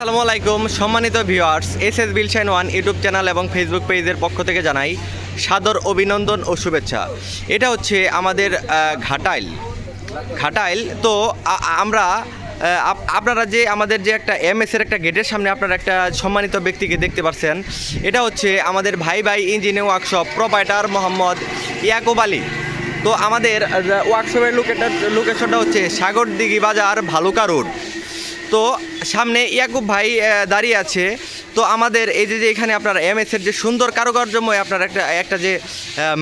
আসসালামু আলাইকুম, সম্মানিত ভিউয়ার্স এস এস বিলশাইন ওয়ান ইউটিউব চ্যানেল এবং ফেসবুক পেজের পক্ষ থেকে জানাই সাদর অভিনন্দন ও শুভেচ্ছা। এটা হচ্ছে আমাদের ঘাটাইল। ঘাটাইল, তো আমরা আপনারা যে আমাদের যে একটা এম এর একটা গেটের সামনে আপনারা একটা সম্মানিত ব্যক্তিকে দেখতে পাচ্ছেন এটা হচ্ছে আমাদের ভাই ভাই engineer workshop proprietor Mohammad Yakub Ali. তো আমাদের ওয়ার্কশপের লোকেটার লোকেশনটা হচ্ছে সাগরদিঘি বাজার ভালুকা রোড। তো সামনে ইয়াকুব ভাই দাঁড়িয়ে আছে। তো আমাদের এই যে এখানে আপনার এম এর যে সুন্দর কারুকার্যময় আপনার একটা একটা যে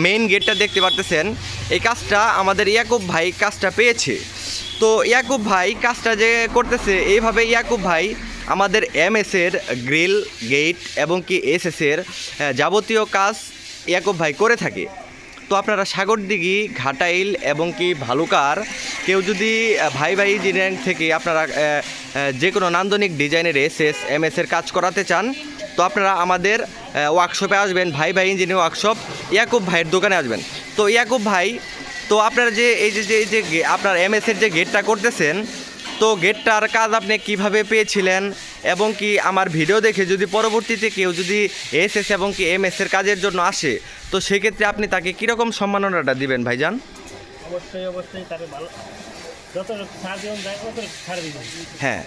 মেইন গেটটা দেখতে পারতেছেন, এই কাজটা আমাদের ইয়াকুব ভাই কাজটা পেয়েছে। তো ইয়াকুব ভাই কাজটা যে করতেছে, এইভাবে ইয়াকুব ভাই আমাদের এম এর গ্রিল গেট এবং কি এস এর যাবতীয় কাজ ইয়াকুব ভাই করে থাকে। তো আপনারা সাগরদিঘি, ঘাটাইল এবং কি ভালুকার, কেউ যদি ভাই ভাই ইঞ্জিনিয়ারিং থেকে আপনারা যে কোনো নান্দনিক ডিজাইনের এস এস এম কাজ করাতে চান, তো আপনারা আমাদের ওয়ার্কশপে আসবেন, ভাই ভাই ইঞ্জিনিয়ার ওয়ার্কশপ ইয়াকুব ভাইয়ের দোকানে আসবেন। তো ইয়াকুব ভাই, তো আপনারা যে, এই যে এই যে আপনার এম এর যে গেটটা করতেছেন, তো গেটটার কাজ আপনি কীভাবে পেয়েছিলেন এবং কি আমার ভিডিও দেখে যদি পরবর্তীতে কেউ যদি এস এস এবং কি এম এর কাজের জন্য আসে, তো সেক্ষেত্রে আপনি তাকে কীরকম সম্মাননাটা দিবেন ভাইজান? অবশ্যই অবশ্যই তাকে ভালো হ্যাঁ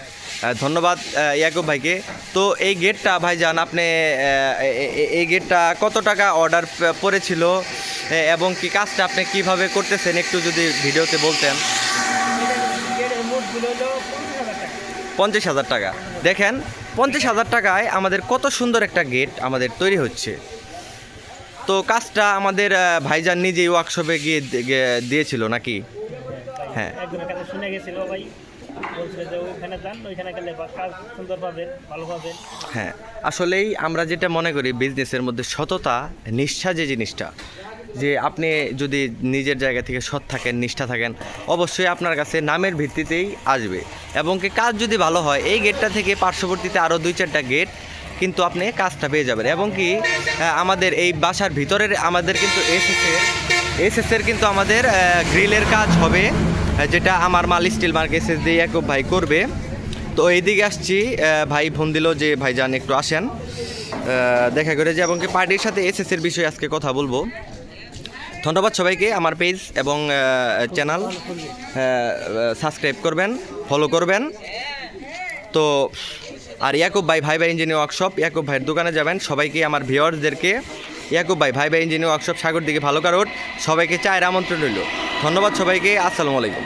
ধন্যবাদ ইয়াকুব ভাইকে। তো এই গেটটা ভাইজান আপনি আহ, এ- এ- এই গেটটা কত টাকা অর্ডার পড়েছিল? এবং কি কাজটা আপনি কীভাবে করতেছেন? একটু যদি ভিডিওতে বলতেন। পঞ্চাশ হাজার টাকা। দেখেন পঞ্চাশ হাজার টাকায় আমাদের কত সুন্দর একটা গেট আমাদের তৈরি হচ্ছে। তো কাজটা আমাদের ভাইজান নিজেই ওয়ার্কশপে গিয়ে দিয়েছিল নাকি? হ্যাঁ। একজনের কাছে শুনে গেছিল ভাই বলছিল যে ওইখানে যান ওইখানে গেলে কাজ সুন্দর পাবেন ভালো পাবেন। হ্যাঁ আসলেই আমরা যেটা মনে করি বিজনেসের মধ্যে সততা নিষ্ঠা যে জিনিসটা যে আপনি যদি নিজের জায়গা থেকে সৎ থাকেন নিষ্ঠা থাকেন অবশ্যই আপনার কাছে নামের ভিত্তিতেই আসবে। এবং কি কাজ যদি ভালো হয় এই গেটটা থেকে পার্শ্ববর্তীতে আরও দুই চারটা গেট কিন্তু আপনি কাজটা পেয়ে যাবেন। এবং কি আমাদের এই বাসার ভিতরের আমাদের কিন্তু এসএসের এসএসের কিন্তু আমাদের গ্রিলের কাজ হবে। যেটা আমার মাল স্টিল মার্ক এসএস দিয়ে একক ভাই করবে। তো এইদিকে আসছি ভাই ফোন দিল যে ভাইজান একটু আসেন। দেখা করে যে এবং পার্টির সাথে এসএস এর বিষয়ে আজকে কথা বলব। ধন্যবাদ সবাইকে, আমার পেজ এবং চ্যানেল সাবস্ক্রাইব করবেন ফলো করবেন। তো, আর ইয়াকুব ভাই ভাই ভাই ইঞ্জিনিয়ার ওয়ার্কশপ ইয়াকুব ভাইয়ের দোকানে যাবেন। সবাইকে, আমার ভিওয়ার্সদেরকে ইয়াকুব ভাই ভাই ভাই ইঞ্জিনিয়ার ওয়ার্কশপ সাগর দিকে ভালো কারোর সবাইকে চায়ের আমন্ত্রণ রইল। ধন্যবাদ সবাইকে, আসসালামু আলাইকুম।